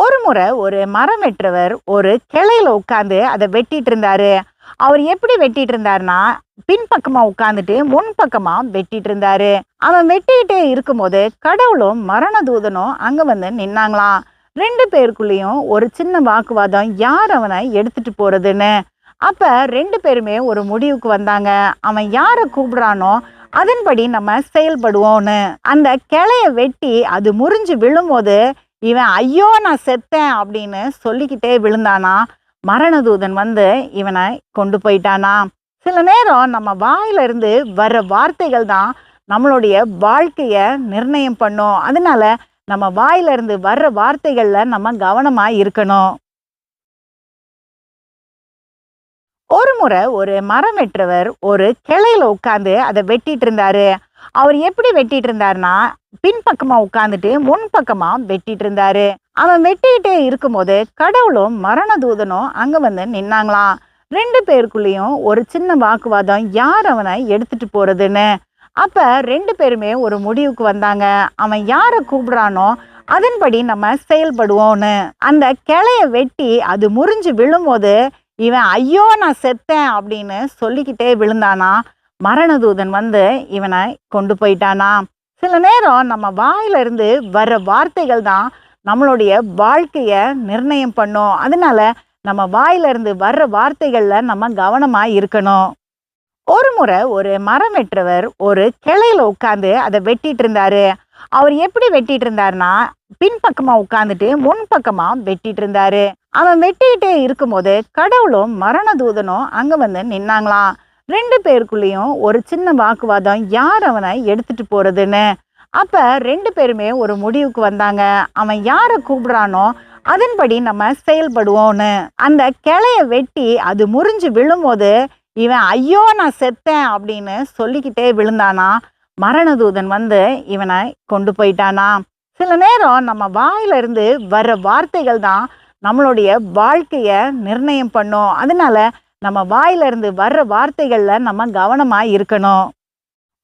ஒரு முறை ஒரு மரம் வெட்டுறவர் ஒரு கிளையில உட்காந்து அதை வெட்டிட்டு இருந்தாரு. அவர் எப்படி வெட்டிட்டு இருந்தாருன்னா பின்பக்கமா உட்காந்துட்டு முன் பக்கமா வெட்டிட்டு இருந்தாரு. அவன் வெட்டிக்கிட்டே இருக்கும்போது கடவுளும் மரண தூதனும் அங்க வந்து நின்னாங்களாம். ரெண்டு பேருக்குள்ளேயும் ஒரு சின்ன வாக்குவாதம் யார் அவனை எடுத்துட்டு போறதுன்னு. அப்ப ரெண்டு பேருமே ஒரு முடிவுக்கு வந்தாங்க. அவன் யாரை கூப்பிடுறானோ அதன்படி நம்ம செயல்படுவோம்னு. அந்த கிளைய வெட்டி அது முறிஞ்சு விழும்போது இவன் ஐயோ நான் செத்தேன் அப்படின்னு சொல்லிக்கிட்டே விழுந்தானா? மரணதூதன் வந்து இவனை கொண்டு போயிட்டானா? சில நேரம் நம்ம வாயிலிருந்து வர்ற வார்த்தைகள் தான் நம்மளுடைய வாழ்க்கையை நிர்ணயம் பண்ணும். அதனால நம்ம வாயிலிருந்து வர்ற வார்த்தைகளில் நம்ம கவனமாக இருக்கணும். ஒரு முறை ஒரு மரம் வெட்டுறவர் ஒரு கிளையில உட்காந்து அதை வெட்டிட்டு இருந்தாரு. அவர் எப்படி வெட்டிட்டு இருந்தாருன்னா பின்பக்கமாக உட்காந்துட்டு முன்பக்கமாக வெட்டிட்டு இருந்தாரு அவன் வெட்டிக்கிட்டே இருக்கும்போது கடவுளும் மரண தூதனும் அங்கே வந்து நின்னாங்களாம். ரெண்டு பேருக்குள்ளேயும் ஒரு சின்ன வாக்குவாதம் யார் அவனை எடுத்துட்டு போறதுன்னு. அப்ப ரெண்டு பேருமே ஒரு முடிவுக்கு வந்தாங்க. அவன் யாரை கூப்பிடுறானோ அதன்படி நம்ம செயல்படுவோம்னு. அந்த கிளைய வெட்டி அது முறிஞ்சு விழும்போது இவன் ஐயோ நான் செத்தேன் அப்படின்னு சொல்லிக்கிட்டே விழுந்தானா. மரணதூதன் வந்து இவனை கொண்டு போயிட்டானா? சில நேரம் நம்ம வாயிலிருந்து வர்ற வார்த்தைகள் தான் நம்மளுடைய வாழ்க்கையை நிர்ணயம் பண்ணும். அதனால நம்ம வாயிலிருந்து வர்ற வார்த்தைகளில் நம்ம கவனமாக இருக்கணும். ஒரு முறை ஒரு மரம் வெட்டுறவர் ஒரு கிளையில உட்காந்து அதை வெட்டிட்டு இருந்தாரு. அவர் எப்படி வெட்டிட்டு இருந்தாருன்னா பின்பக்கமாக உட்காந்துட்டு முன் பக்கமா வெட்டிட்டு இருந்தாரு. அவன் வெட்டிக்கிட்டே இருக்கும்போது கடவுளும் மரண தூதனும் அங்கே வந்து நின்னாங்களாம். ரெண்டு பேருக்குள்ளேயும் ஒரு சின்ன வாக்குவாதம் யார் அவனை எடுத்துட்டு போறதுன்னு? அப்ப ரெண்டு பேருமே ஒரு முடிவுக்கு வந்தாங்க. அவன் யாரை கூப்பிடுறானோ அதன்படி நம்ம செயல்படுவோம்னு. அந்த கிளைய வெட்டி அது முறிஞ்சு விழும்போது இவன் ஐயோ நான் செத்தேன் அப்படின்னு சொல்லிக்கிட்டே விழுந்தானா? மரணதூதன் வந்து இவனை கொண்டு போயிட்டானா? சில நேரம் நம்ம வாயிலிருந்து வர்ற வார்த்தைகள் தான் நம்மளுடைய வாழ்க்கைய நிர்ணயம் பண்ணும். அதனால நம்ம வாயிலிருந்து வர்ற வார்த்தைகளில் நம்ம கவனமாக இருக்கணும்.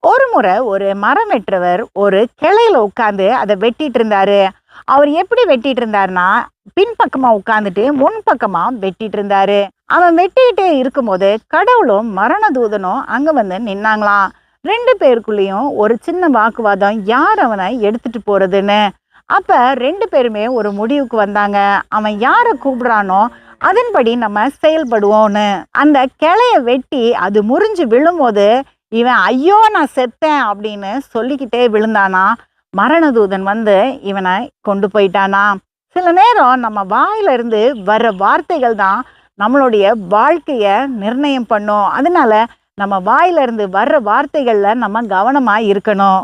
ஒரு முறை ஒரு மரம் வெட்டுறவர் ஒரு கிளையில உட்காந்து அதை வெட்டிட்டு இருந்தாரு. அவர் எப்படி வெட்டிட்டு இருந்தாருன்னா பின்பக்கமாக உட்காந்துட்டு முன்பக்கமாக வெட்டிட்டு இருந்தாரு. அவன் வெட்டிக்கிட்டே இருக்கும்போது கடவுளும் மரண தூதனும் அங்கே வந்து நின்னாங்களாம். ரெண்டு பேருக்குள்ளேயும் ஒரு சின்ன வாக்குவாதம் யார் அவனை எடுத்துட்டு போறதுன்னு. அப்போ ரெண்டு பேருமே ஒரு முடிவுக்கு வந்தாங்க. அவன் யாரை கூப்பிடுறானோ அதன்படி நம்ம செயல்படுவோம்னு. அந்த கிளைய வெட்டி அது முறிஞ்சு விழும்போது இவன் ஐயோ நான் செத்தேன் அப்படின்னு சொல்லிக்கிட்டே விழுந்தானா? மரணதூதன் வந்து இவனை கொண்டு போயிட்டானா? சில நேரம் நம்ம வாயிலிருந்து வர்ற வார்த்தைகள் தான் நம்மளுடைய வாழ்க்கையை நிர்ணயம் பண்ணும். அதனால நம்ம வாயிலிருந்து வர்ற வார்த்தைகளில் நம்ம கவனமாக இருக்கணும்.